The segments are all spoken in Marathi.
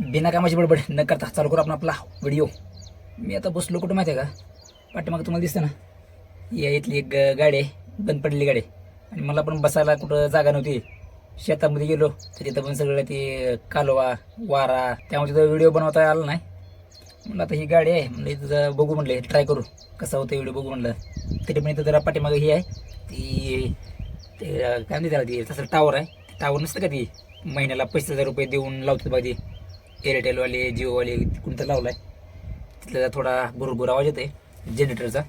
बिना कामाची बडबड न करता चालू करू आपण आपला व्हिडिओ. मी आता बसलो कुठं माहिती आहे का? पाठीमागं तुम्हाला दिसतं ना? या इथली एक गाडी आहे बंद पडलेली गाडी आहे. आणि मला पण बसायला कुठं जागा नव्हती. शेतामध्ये गेलो तर तिथं पण सगळं ते कालवा वारा त्यामुळे तिथं व्हिडिओ बनवता आला नाही. म्हणलं आता ही गाडी आहे म्हणजे इथं बघू म्हणलं ट्राय करू. कसा होतं व्हिडिओ बघू म्हणलं. तरी पण इथं जरा पाठीमागं ही आहे. ती ते काय म्हणते त्याला ती तसं टावर आहे. टावर नसतं का ती? महिन्याला पस्तीस हजार रुपये देऊन लावतात बघा ती. एअरटेलवाले जिओवाले कोणतं लावलाय? तिथला थोडा भुरभुर आवाज येते जनरेटरचा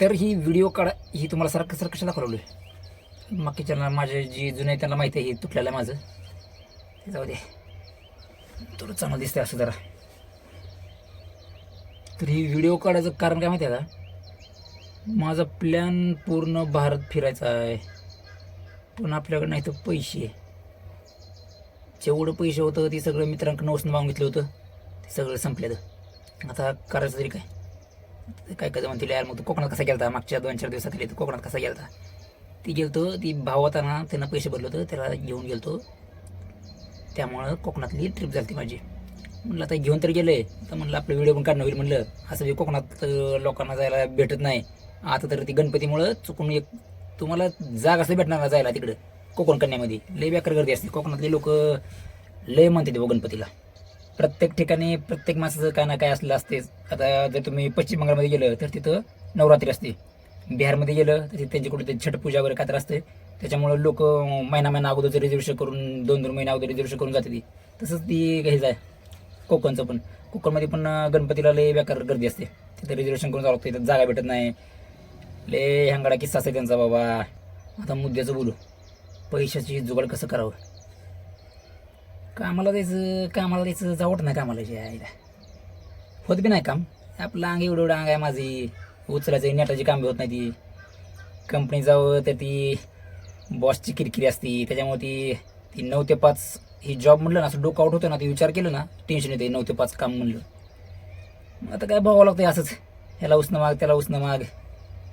तर ही व्हिडिओ काढा ही तुम्हाला सारखं सारखं कशाला दाखवलं मागच्या माझे जी जुने त्यांना माहिती आहे हे तुटलेलं आहे माझं. ते जाऊ दे. थोडं चांगलं दिसतंय असं जरा. तर ही व्हिडिओ काढायचं कारण काय माहिती आहे का? माझा प्लॅन पूर्ण भारत फिरायचा आहे. पण आपल्याकडे नाही तर पैसे जेवढं पैसे होतं ते सगळं मित्रांकडनं वसून मागितलं होतं. ते सगळं संपलेलं. आता करायचं तरी काय? काय कसं म्हणतील यार मग तू कोकणात कसा गेलता? मागच्या दोन चार दिवसात तू कोकणात कसा गेलता? ती गेलतो ती भाव त्यांना पैसे भरलं होतं त्याला घेऊन गेलतो. त्यामुळं कोकणातली ट्रिप झाली माझी. म्हणलं आता घेऊन तर गेलंय. तर म्हणलं आपलं व्हिडिओ पण काढणं होईल म्हणलं. असं बी कोकणात लोकांना जायला भेटत नाही. आता तर ती गणपतीमुळं चुकून एक तुम्हाला जाग असं भेटणार ना जायला तिकडं. कोकण कन्यामध्ये लय व्याकर गर्दी असते. कोकणातले लोक लय म्हणते ते गणपतीला. प्रत्येक ठिकाणी प्रत्येक माणसाचं काय ना काय असलं असतेच. आता जर तुम्ही पश्चिम बंगालमध्ये गेलं तर तिथं नवरात्री असते. बिहारमध्ये गेलं तर तिथे त्यांची कुठे छठपूजा वगैरे काय तर असते. त्याच्यामुळे लोक महिना महिना अगोदरचं रिझर्वेशन करून दोन दोन महिना अगोदर रिझर्वेशन करून जाते ती. तसंच ती हे आहे कोकणचं पण. कोकणमध्ये पण गणपतीला लय व्याकार गर्दी असते. तिथं रिझर्वेशन करून जावं लागतं. तिथं जागा भेटत नाही. लय हंगाडा किस्सा असते त्यांचा बाबा. आता मुद्द्याचं बोलू. पैशाची जुगाड कसं करावं? कामाला द्यायचं कामाला द्यायचं जावट नाही कामाला जे आहे होत बी नाही काम. आपलं अंग एवढं एवढं अंग आहे माझी. उचलायचं नेटाची काम होत नाही ती. कंपनी जावं तर ती बॉसची किरकिरी असती. त्याच्यामुळे ती ती नऊ ते पाच ही जॉब म्हणलं ना असं डोकं आउट होतं ना ते विचार केलं ना टेन्शन येते नऊ ते पाच काम म्हणलं. मग आता काय बघावं लागतं असंच. ह्याला उसणं माग त्याला उसणं माग.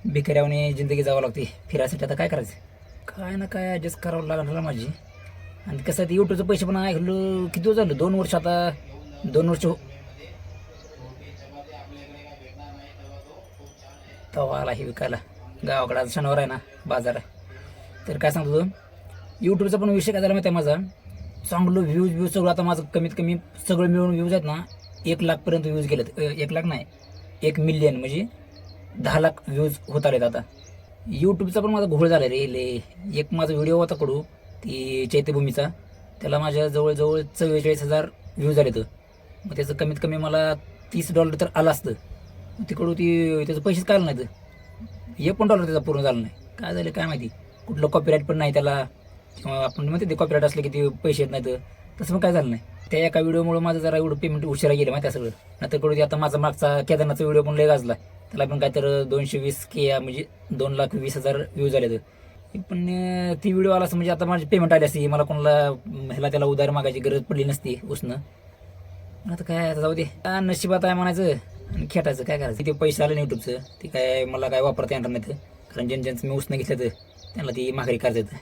भिकऱ्यावने जिंदगी जावं लागते. फिरायसाठी आता काय करायचं? काय ना काय ॲडजस्ट करावं लागणार माझी. आणि कसं आहे ते युट्यूबचे पैसे पण ऐकलं किती दिवस झालं? दोन वर्ष आता. दोन वर्ष हो- तवा आला हे विकायला. गावाकडे आज शनिवार आहे ना बाजार आहे. तर काय सांगतो यूट्यूबचा पण विषय काय झाला माहिती आहे माझा? चांगलं व्ह्यूज व्ह्यूज सगळं. आता माझं कमीत कमी सगळं मिळून व्ह्यूज आहेत ना एक लाखपर्यंत व्ह्यूज गेलेत. एक लाख नाही एक मिलियन म्हणजे दहा लाख व्ह्यूज होत आलेत आता. यूट्यूबचा पण माझा घोळ झाला रे. ले एक माझा व्हिडिओ होता कडू ती चैत्यभूमीचा. त्याला माझ्या जवळजवळ चव्वेचाळीस हजार व्ह्यूज आले तर मग त्याचं कमीत कमी मला तीस डॉलर तर आलं असतं. तिकडू तिकडून ती त्याचं पैसेच काय नाही तर एक पण डॉलर त्याचा पूर्ण झाला नाही. काय झालं काय माहिती. कुठलं कॉपीराईट पण नाही त्याला. किंवा आपण म्हणते ते कॉपीराईट असले की ते पैसे येत नाहीत. तसं पण काय झालं नाही. त्या एका व्हिडिओमुळे माझं जरा एवढं पेमेंट उशिरा गेलं माहिती आहे सगळं. नंतर कडून आता माझा मागचा केदारनाथचा व्हिडिओ पण लय गाजला. त्याला पण काय तर दोनशे वीस के म्हणजे दोन लाख वीस हजार व्ह्यूज झाले तर पण ती व्हिडिओ आला असं म्हणजे आता माझी पेमेंट आली असती. मला कोणाला ह्याला त्याला उधार मागायची गरज पडली नसती उसनं. आता काय आता जाऊ दे आ, नशिबात आहे म्हणायचं आणि खेटायचं. काय करायचं? ते पैसे आले नाही युट्यूबचं ते काय मला काय वापरता येणार नाही कारण ज्यां ज्यांचं मी उसनं घेतलं तर त्यांना ती माघारी करता येतं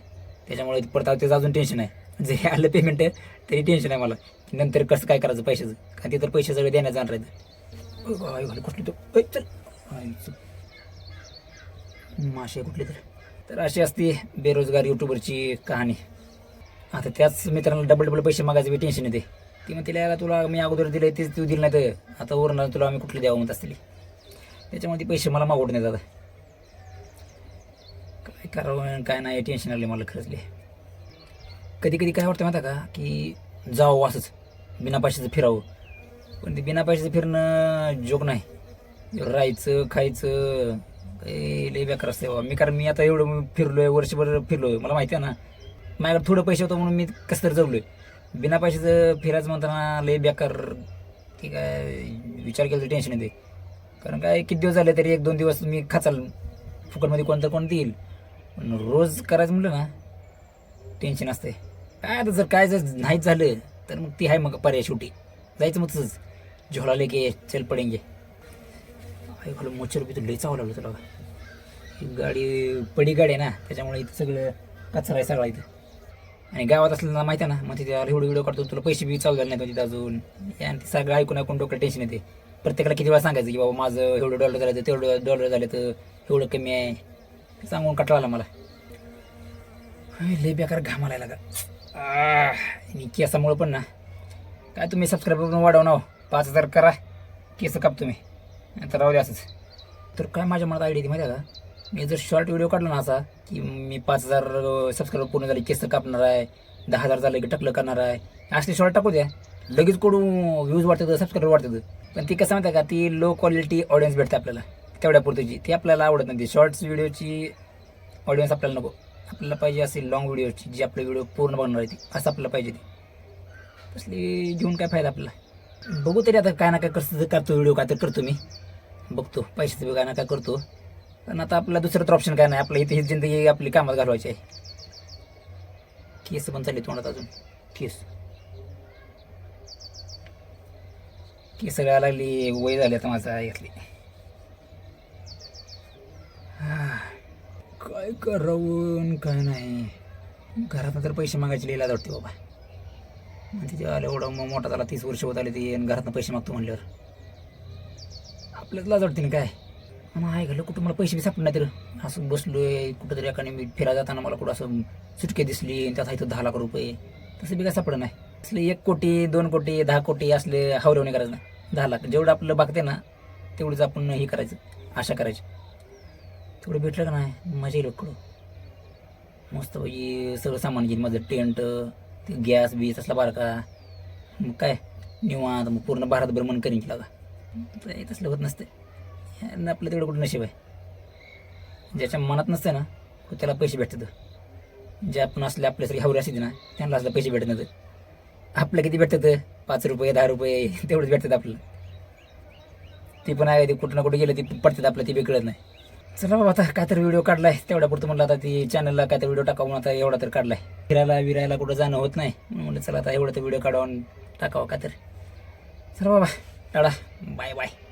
त्याच्यामुळे परत त्याचं अजून टेन्शन आहे. जरी आलं पेमेंट तरी टेन्शन आहे मला. नंतर कसं काय करायचं पैशाचं? कारण ते तर पैसे सगळे देण्यात जाणार आहेत. कुठली तो चल. मासे कुठले तर. तर अशी असते बेरोजगार युट्यूबरची कहाणी. आता त्याच मित्रांना डबल डबल पैसे मागायचे बी टेन्शन येते. ती म्हणते तिला तुला मी अगोदर दिले तेच तू दिलं नाही तर आता वरून तुला आम्ही कुठले द्यावं? म्हणत असतील. त्याच्यामध्ये पैसे मला मागवत नाही दादा काय करावं काय नाही टेन्शन आले मला खरंचले कधी कधी काय वाटतं माहिती आहे का की जावं असंच. बिना पैशाचं फिरावं. पण ते बिना पैशाचं फिरणं जोग नाही. राहायचं खायचं काही लई बेकार असते बाबा. मी कारण मी आता एवढं फिरलोय वर्षभर फिरलोय. मला माहिती आहे ना माझ्याकडे थोडं पैसे होतं म्हणून मी कसं तरी जगलोय. बिना पैशाचं फिरायचं म्हणताना लई बेकार ते काय विचार केला तर टेन्शन येते. कारण काय किती दिवस झाले तरी एक दोन दिवस मी खाचाल. फुकटमध्ये कोणतं कोण देईल रोज करायचं म्हटलं ना टेन्शन असते काय आता जर काय जर नाहीच झालं तर मग ती आहे मग पर्याय शेवटी. जायचं मग तसंच. झोला लेके चल पडेंगे. आई खरं मोचर बी तर लई चावं लागलं तुला ही गाडी पडी गाडी आहे ना त्याच्यामुळे इथं सगळं कचरा आहे सगळा इथं. आणि गावात असलेला माहिती आहे ना मग तिथे एवढे व्हिडिओ काढतो तुला पैसे बी चालू झाले नाही तिथे अजून. आणि ते सगळं ऐकून ऐकून डोक्याला टेन्शन येते. प्रत्येकाला किती वेळा सांगायचं की बाबा माझं एवढं डॉलर झालं तर तेवढं डॉलर झालं तर एवढं कमी आहे. ते सांगून कटला आला मला. लय बेकार घामाला लागा. आणि केसामुळं पण ना. काय तुम्ही सबस्क्राईब करून वाढव ना हो. पाच हजार करा केस काप तुम्ही नंतर राहू दे असंच. तर काय माझ्या मनात आयडिया ती माहिती आहे का? मी जर शॉर्ट व्हिडिओ काढला ना असा की मी पाच हजार सबस्क्राईबर पूर्ण झाले केस कापणार आहे दहा हजार झाले की टकलं करणार आहे असले शॉर्ट टाकू द्या. लगेच कोडून व्ह्यूज वाढतात सबस्क्राईबर वाढतात. पण ती कसं माहिती आहे का? ती लो क्वालिटी ऑडियन्स भेटते आपल्याला. तेवढ्या पुरतीची. ती आपल्याला आवडत नाही. ती शॉर्ट्स व्हिडिओची ऑडियन्स आपल्याला नको. आपल्याला पाहिजे असे लॉंग व्हिडिओची जी आपले व्हिडिओ पूर्ण बघणार आहे ती. असं आपल्याला पाहिजे ती. तसली घेऊन काय फायदा आपल्याला? बघू तरी आता काय ना काय करतो करतो व्हिडिओ काय तर करतो मी. बघतो पैशाचं बी काय ना काय करतो. पण आता आपला दुसरं तर ऑप्शन काय नाही आपलं इथे ही जिंदगी आपली कामात घालवायची आहे. केस पण चालली तोंडात अजून. केस. केस सगळ्या लागली वय झाली आता माझा यातली हा. काय करावं काय नाही. घरात तर पैसे मागायचे लिहिला वाटते बाबा. म्हणजे तिथे आलं एवढं मग मोठा झाला तीस वर्ष होत आले ते घरातनं पैसे मागतो म्हणल्यावर. आपल्याच लाज वाटते ना काय? मग आहे कुठं मला पैसे बी सापडणार तर असं बसलो आहे कुठंतरी एकाने मी फिरायला जाताना मला कुठं असं सुटके दिसली आणि त्यात इथं दहा लाख रुपये. तसं बी काय सापडं नाही. असले एक कोटी दोन कोटी दहा कोटी असले हावरवणे करायचं नाही. दहा लाख. जेवढं आपलं बघते ना तेवढंच आपण हे करायचं आशा करायची. तेवढं भेटलं का नाही? मजा येईल कडं मस्त पैकी सगळं सामान घेईन माझं टेंट ते गॅस बीस असला बारका. मग काय? निवांत मग पूर्ण भारतभर मन करीन की लागा तर तसलं होत नसते. यांना आपलं तेवढं कुठं नशीब आहे. ज्याच्या मनात नसते ना तो त्याला पैसे भेटतात. जे आपण असले आपल्यासाठी हवरे असते ना त्यांना असलं पैसे भेटत नाहीत. आपलं किती भेटतात? पाच रुपये दहा रुपये तेवढंच भेटतात आपलं ती पण आहे ती कुठं ना कुठं गेलं ती पडतात आपलं ती बी कळत नाही. चला बाबा आता काय तर व्हिडिओ काढलाय. तेवढ्या पुरतं म्हणलं आता ती चॅनलला काय तर व्हिडिओ टाकावून आता एवढा तर काढलाय. फिरायला विरायला कुठं जाणं होत नाही. म्हणून म्हणलं चला आता एवढं तर व्हिडिओ काढून टाकावं काय तर चला बाबा. 到了，拜拜。